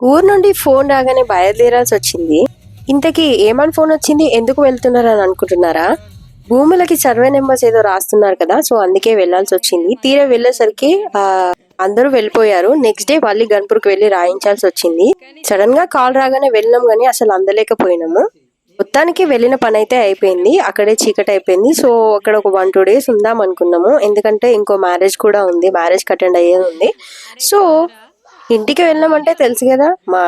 ఊరు నుండి ఫోన్ రాగానే బయలుదేరాల్సి వచ్చింది ఇంతకీ ఏమని ఫోన్ వచ్చింది? ఎందుకు వెళ్తున్నారు అని అనుకుంటున్నారా? భూములకి సర్వే నెంబర్స్ ఏదో రాస్తున్నారు కదా సో అందుకే వెళ్ళాల్సి వచ్చింది తీరా వెళ్ళేసరికి ఆ, అందరూ వెళ్ళిపోయారు. నెక్స్ట్ డే మళ్ళీ గన్పూర్కి వెళ్ళి రాయించాల్సి వచ్చింది సడన్గా కాల్ రాగానే వెళ్ళినాం కానీ అసలు అందలేకపోయినాము. మొత్తానికి వెళ్ళిన పని అయితే అయిపోయింది. అక్కడే చీకటి అయిపోయింది. సో అక్కడ ఒక వన్ టూ డేస్ ఉందాం అనుకున్నాము. ఎందుకంటే ఇంకో మ్యారేజ్ కూడా ఉంది. మ్యారేజ్ అటెండ్ అయ్యేది ఉంది. సో ఇంటికి వెళ్ళామంటే తెలుసు కదా మా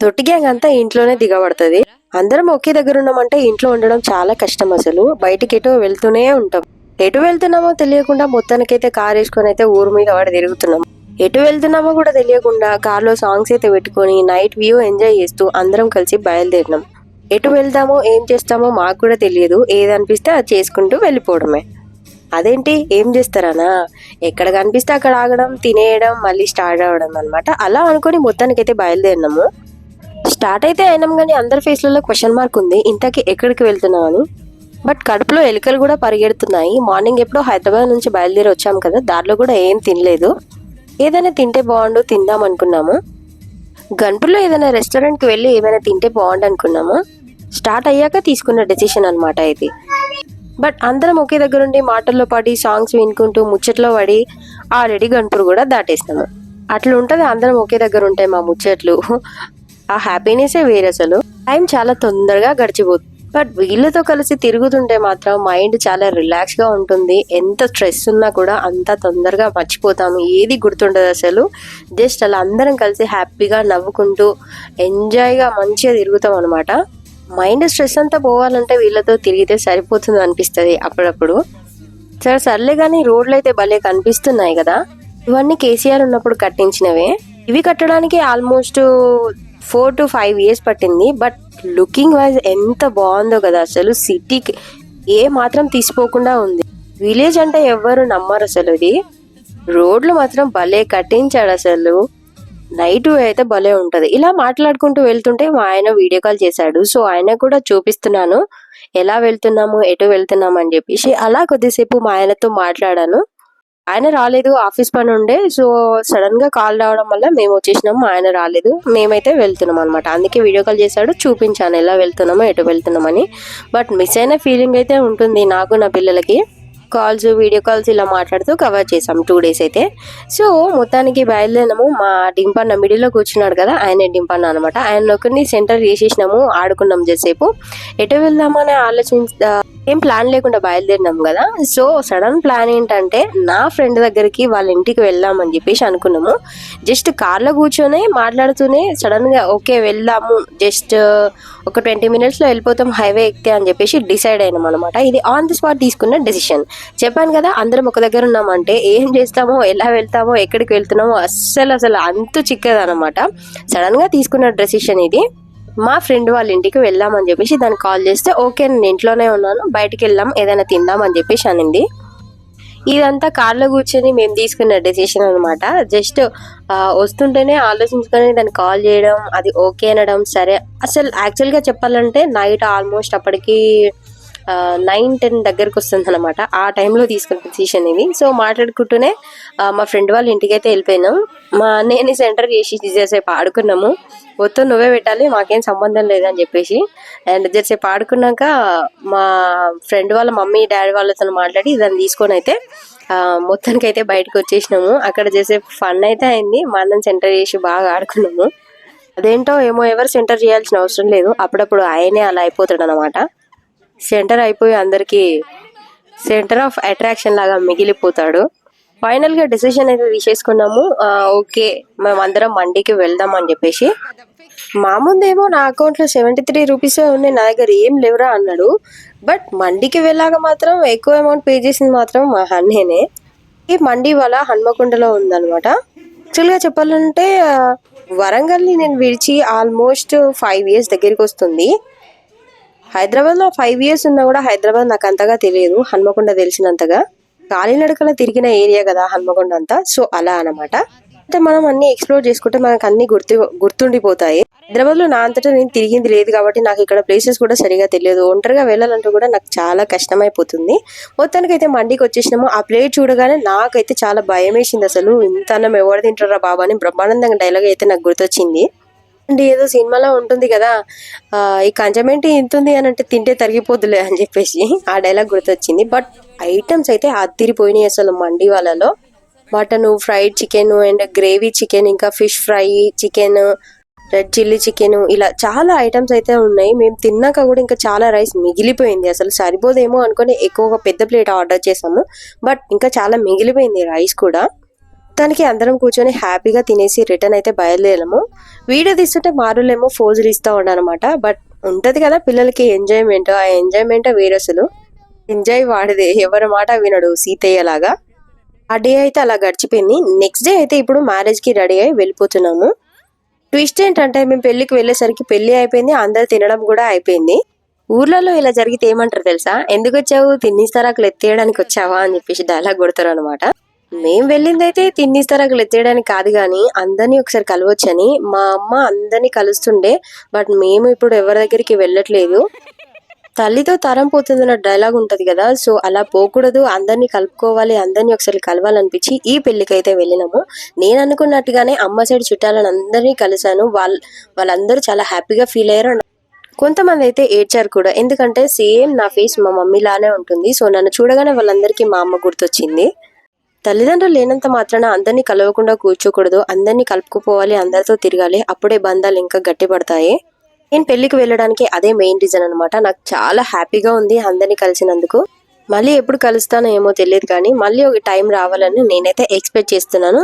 తొట్టి గ్యాంగ్ అంతా ఇంట్లోనే దిగబడుతుంది. అందరం ఒకే దగ్గర ఉన్నామంటే ఇంట్లో ఉండడం చాలా కష్టం అసలు. బయటికి ఎటు వెళ్తూనే ఉంటాం. ఎటు వెళ్తున్నామో తెలియకుండా మొత్తానికైతే కార్ వేసుకొని అయితే ఊరు మీద వాడు తిరుగుతున్నాం. ఎటు వెళ్తున్నామో కూడా తెలియకుండా కార్లో సాంగ్స్ అయితే పెట్టుకొని నైట్ వ్యూ ఎంజాయ్ చేస్తూ అందరం కలిసి బయలుదేరినాం. ఎటు వెళ్తామో ఏం చేస్తామో మాకు కూడా తెలియదు. ఏది అనిపిస్తే అది చేసుకుంటూ వెళ్ళిపోవడమే. అదేంటి? ఏం చేస్తారనా? ఎక్కడ కనిపిస్తే అక్కడ ఆగడం తినేయడం మళ్ళీ స్టార్ట్ అవ్వడం అనమాట అలా అనుకొని మొత్తానికైతే బయలుదేరినాము. స్టార్ట్ అయితే అయినాం కానీ అందరి ఫేస్లలో క్వశ్చన్ మార్క్ ఉంది. ఇంతకీ ఎక్కడికి వెళ్తున్నాం అని. బట్ కడుపులో ఎలుకలు కూడా పరిగెడుతున్నాయి. మార్నింగ్ ఎప్పుడో హైదరాబాద్ నుంచి బయలుదేరి వచ్చాం కదా దారిలో కూడా ఏం తినలేదు. ఏదైనా తింటే బాగుండు తిందాం అనుకున్నాము. గన్పూర్లో ఏదైనా రెస్టారెంట్కి వెళ్ళి ఏమైనా తింటే బాగుండు అనుకున్నాము. స్టార్ట్ అయ్యాక తీసుకున్న డెసిషన్ అనమాట ఇది. బట్ అందరం ఒకే దగ్గర ఉండి మాటల్లో పడి సాంగ్స్ వినుకుంటూ ముచ్చట్లో పడి ఆల్రెడీ గంటూరు కూడా దాటేసినాము. అట్లా ఉంటుంది అందరం ఒకే దగ్గర ఉంటాయి మా ముచ్చట్లు. ఆ హ్యాపీనెస్సే వేరే అసలు. టైం చాలా తొందరగా గడిచిపోతుంది బట్ వీళ్ళతో కలిసి తిరుగుతుంటే మాత్రం మైండ్ చాలా రిలాక్స్గా ఉంటుంది. ఎంత స్ట్రెస్ ఉన్నా కూడా అంత తొందరగా మర్చిపోతాము. ఏది గుర్తుండదు అసలు. జస్ట్ అలా అందరం కలిసి హ్యాపీగా నవ్వుకుంటూ ఎంజాయ్గా మంచిగా తిరుగుతాం అనమాట మైండ్ స్ట్రెస్ అంతా పోవాలంటే వీళ్ళతో తిరిగితే సరిపోతుంది అనిపిస్తుంది అప్పుడప్పుడు. సరే సర్లే కానీ రోడ్లు అయితే భలే కనిపిస్తున్నాయి కదా. ఇవన్నీ కేసీఆర్ ఉన్నప్పుడు కట్టించినవే. ఇవి కట్టడానికి almost four to five years పట్టింది. బట్ లుకింగ్ వైజ్ ఎంత బాగుందో కదా. అసలు సిటీకి ఏ మాత్రం తీసిపోకుండా ఉంది. విలేజ్ అంటే ఎవ్వరు నమ్మరు అసలు ఇది రోడ్లు మాత్రం భలే కట్టించాడు అసలు. నైట్ అయితే భలే ఉంటుంది. ఇలా మాట్లాడుకుంటూ వెళ్తుంటే మా ఆయన వీడియో కాల్ చేశాడు. సో ఆయన కూడా చూపిస్తున్నాను. ఎలా వెళ్తున్నాము ఎటు వెళ్తున్నాము అని చెప్పేసి. అలా కొద్దిసేపు మా ఆయనతో మాట్లాడాను. ఆయన రాలేదు ఆఫీస్ పని ఉండే. సో సడన్గా కాల్ రావడం వల్ల మేము వచ్చేసినాము ఆయన రాలేదు. మేమైతే వెళ్తున్నాం అనమాట అందుకే వీడియో కాల్ చేశాడు. చూపించాను ఎలా వెళ్తున్నామో ఎటు వెళ్తున్నామని. బట్ మిస్ అయిన ఫీలింగ్ అయితే ఉంటుంది నాకు నా పిల్లలకి. కాల్స్ వీడియో కాల్స్ ఇలా మాట్లాడుతూ కవర్ చేసాం టూ డేస్ అయితే. సో మొత్తానికి బయలుదేరినాము. మా డింపన్న మిడిల్లో కూర్చున్నాడు కదా ఆయన డింపన్న అనమాట ఆయన ఒకరిని సెంటర్ చేసేసినాము ఆడుకున్నాం జసేపు. ఎటు వెళ్దామని ఆలోచించ ఏం ప్లాన్ లేకుండా బయలుదేరినాం కదా. సో సడన్ ప్లాన్ ఏంటంటే నా ఫ్రెండ్ దగ్గరికి వాళ్ళ ఇంటికి వెళ్దామని చెప్పేసి అనుకున్నాము. జస్ట్ కార్లో కూర్చొని మాట్లాడుతూనే సడన్గా ఓకే వెళ్దాము. జస్ట్ uh, ఒక ట్వంటీ మినిట్స్లో వెళ్ళిపోతాం హైవే ఎక్కితే అని చెప్పేసి డిసైడ్ అయినాం అనమాట ఇది ఆన్ ది స్పాట్ తీసుకున్న డెసిషన్ చెప్పాను కదా అందరం ఒక దగ్గర ఉన్నామంటే ఏం చేస్తామో ఎలా వెళ్తామో ఎక్కడికి వెళ్తున్నామో అస్సలు అసలు అంత చిక్కదనమాట సడన్గా తీసుకున్న డెసిషన్ ఇది. మా ఫ్రెండ్ వాళ్ళ ఇంటికి వెళ్దామని చెప్పేసి దానికి కాల్ చేస్తే ఓకే నేను ఇంట్లోనే ఉన్నాను బయటికి వెళ్దాం ఏదైనా తిందామని చెప్పేసి అనింది. ఇదంతా కార్లో కూర్చొని మేము తీసుకున్న డెసిషన్ అనమాట జస్ట్ వస్తుంటేనే ఆలోచించుకొని దాన్ని కాల్ చేయడం అది ఓకే అనడం సరే. అసలు యాక్చువల్గా చెప్పాలంటే నైట్ ఆల్మోస్ట్ అప్పటికి నైన్ టెన్ దగ్గరకు వస్తుంది అనమాట ఆ టైంలో తీసుకున్న డిసిషన్ ఇది. సో మాట్లాడుకుంటూనే మా ఫ్రెండ్ వాళ్ళ ఇంటికి అయితే వెళ్ళిపోయినాం. మా అన్నయ్యని సెంటర్ చేసి జరసేపు ఆడుకున్నాము. మొత్తం నువ్వే పెట్టాలి మాకేం సంబంధం లేదని చెప్పేసి. అండ్ జరసేపు ఆడుకున్నాక మా ఫ్రెండ్ వాళ్ళ మమ్మీ డాడీ వాళ్ళతో మాట్లాడి దాన్ని తీసుకొని అయితే మొత్తానికి అయితే బయటకు వచ్చేసినాము. అక్కడ చేసేపు ఫన్ అయితే అయింది. మా అన్నని సెంటర్ చేసి బాగా ఆడుకున్నాము. అదేంటో ఏమో ఎవరు సెంటర్ చేయాల్సిన అవసరం లేదు. అప్పుడప్పుడు ఆయనే అలా అయిపోతాడు అనమాట సెంటర్ అయిపోయి అందరికి సెంటర్ ఆఫ్ అట్రాక్షన్ లాగా మిగిలిపోతాడు. ఫైనల్గా డిసిషన్ అయితే తీసేసుకున్నాము. ఓకే మేము అందరం మండికి వెళ్దాం అని చెప్పేసి. మాముందేమో నా అకౌంట్లో సెవెంటీ త్రీ రూపీస్ ఉన్నాయి నా దగ్గర ఏం లేవురా అన్నాడు. బట్ మండికి వెళ్ళాక మాత్రం ఎక్కువ అమౌంట్ పే చేసింది మాత్రం మా అన్నేనే ఈ మండి వల్ల హన్మకొండలో ఉందన్నమాట. యాక్చువల్గా చెప్పాలంటే వరంగల్ని నేను విడిచి ఆల్మోస్ట్ ఫైవ్ ఇయర్స్ దగ్గరికి వస్తుంది. హైదరాబాద్లో ఫైవ్ ఇయర్స్ ఉన్నా కూడా హైదరాబాద్ నాకు అంతగా తెలియదు. హన్మకొండ తెలిసినంతగా. కాలినడకల తిరిగిన ఏరియా కదా హన్మకొండ అంతా. సో అలా అన్నమాట. అయితే మనం అన్ని ఎక్స్ప్లోర్ చేసుకుంటే మనకు అన్ని గుర్తు గుర్తుండిపోతాయి. హైదరాబాద్లో నా అంతటా నేను తిరిగింది లేదు కాబట్టి నాకు ఇక్కడ ప్లేసెస్ కూడా సరిగా తెలియదు. ఒంటరిగా వెళ్ళాలంటే కూడా నాకు చాలా కష్టమైపోతుంది. మొత్తానికి అయితే మండికి వచ్చేసినాము. ఆ ప్లేట్ చూడగానే నాకైతే చాలా భయం వేసింది అసలు. ఇంత అన్నం ఎవరు తింటారా బాబా అని బ్రహ్మానందంగా డైలాగ్ అయితే నాకు గుర్తొచ్చింది. అంటే ఏదో సినిమాలో ఉంటుంది కదా ఈ కంచమేంటి ఇంత ఉంది అని అంటే తింటే తరిగిపోద్దులే అని చెప్పేసి ఆ డైలాగ్ గుర్తొచ్చింది. బట్ ఐటమ్స్ అయితే అద్దిరిపోయినాయి అసలు మండి వాళ్ళలో. Mutton fried chicken and gravy chicken ఇంకా fish fry chicken red chilli chicken ఇలా చాలా ఐటమ్స్ అయితే ఉన్నాయి. మేము తిన్నాక కూడా ఇంకా చాలా రైస్ మిగిలిపోయింది. అసలు సరిపోదేమో అనుకుని ఎక్కువగా పెద్ద ప్లేట్ ఆర్డర్ చేసాము. బట్ ఇంకా చాలా మిగిలిపోయింది రైస్ కూడా. మొత్తానికి అందరం కూర్చొని హ్యాపీగా తినేసి రిటర్న్ అయితే బయలుదేరాము. వీడియో తీస్తుంటే మారులేమో ఫోజులు ఇస్తూ ఉండనమాట బట్ ఉంటుంది కదా పిల్లలకి ఎంజాయ్మెంట్ ఆ ఎంజాయ్మెంట్ వేరే అసలు. ఎంజాయ్ వాడిదే. ఎవరి మాట వినడు సీతయ్య లాగా ఆ డే అయితే అలా గడిచిపోయింది. నెక్స్ట్ డే అయితే ఇప్పుడు మ్యారేజ్కి రెడీ అయి వెళ్ళిపోతున్నాము. ట్విస్ట్ ఏంటంటే మేము పెళ్ళికి వెళ్ళేసరికి పెళ్ళి అయిపోయింది. అందరు తినడం కూడా అయిపోయింది. ఊర్లలో ఇలా జరిగితే ఏమంటారు తెలుసా? ఎందుకు వచ్చావు? తిన్నిస్తరాకులు ఎత్తేయడానికి వచ్చావా? అని చెప్పేసి డైలాగ్ కొడతారు అనమాట మేం వెళ్ళిందైతే తిన్నిస్తరాకులు ఎత్తేయడానికి కాదు కానీ అందరినీ ఒకసారి కలవచ్చని మా అమ్మ అందరినీ కలుస్తుండే బట్ మేము ఇప్పుడు ఎవరి దగ్గరికి వెళ్ళట్లేదు. తల్లితో తరం పోతుందన్న డైలాగ్ ఉంటుంది కదా సో అలా పోకూడదు అందరినీ కలుపుకోవాలి అందరినీ ఒకసారి కలవాలనిపించి ఈ పెళ్ళికి అయితే వెళ్ళినాము. నేను అనుకున్నట్టుగానే అమ్మ సైడ్ చుట్టాలని అందరినీ కలిశాను వాళ్ళ వాళ్ళందరూ చాలా హ్యాపీగా ఫీల్ అయ్యారు. కొంతమంది అయితే ఏడ్చారు కూడా ఎందుకంటే సేమ్ నా ఫేస్ మా మమ్మీ లానే ఉంటుంది సో నన్ను చూడగానే వాళ్ళందరికీ మా అమ్మ గుర్తొచ్చింది. తల్లిదండ్రులు లేనంత మాత్రాన అందరినీ కలవకుండా కూర్చోకూడదు అందరినీ కలుపుకుపోవాలి అందరితో తిరగాలి అప్పుడే బంధాలు ఇంకా గట్టిపడతాయి. నేను పెళ్ళికి వెళ్ళడానికి అదే మెయిన్ రీజన్ అనమాట నాకు చాలా హ్యాపీగా ఉంది అందరినీ కలిసినందుకు. మళ్ళీ ఎప్పుడు కలుస్తానో ఏమో తెలియదు కానీ మళ్ళీ ఒక టైం రావాలని నేనైతే ఎక్స్పెక్ట్ చేస్తున్నాను.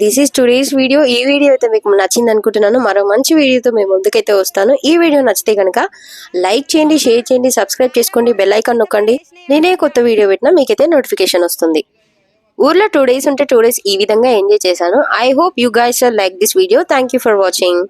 దిస్ ఈస్ టుడేస్ వీడియో ఈ వీడియో అయితే మీకు నచ్చింది అనుకుంటున్నాను. మరో మంచి వీడియోతో మేము ముందుకైతే వస్తాను. ఈ వీడియో నచ్చితే కనుక లైక్ చేయండి షేర్ చేయండి సబ్స్క్రైబ్ చేసుకోండి బెల్ ఐకాన్ నొక్కండి. నేనే కొత్త వీడియో పెట్టినా మీకైతే నోటిఫికేషన్ వస్తుంది. ఊర్లో టూ డేస్ ఉంటే టూ డేస్ ఈ విధంగా ఎంజాయ్ చేశాను. I hope you guys like this video thank you for watching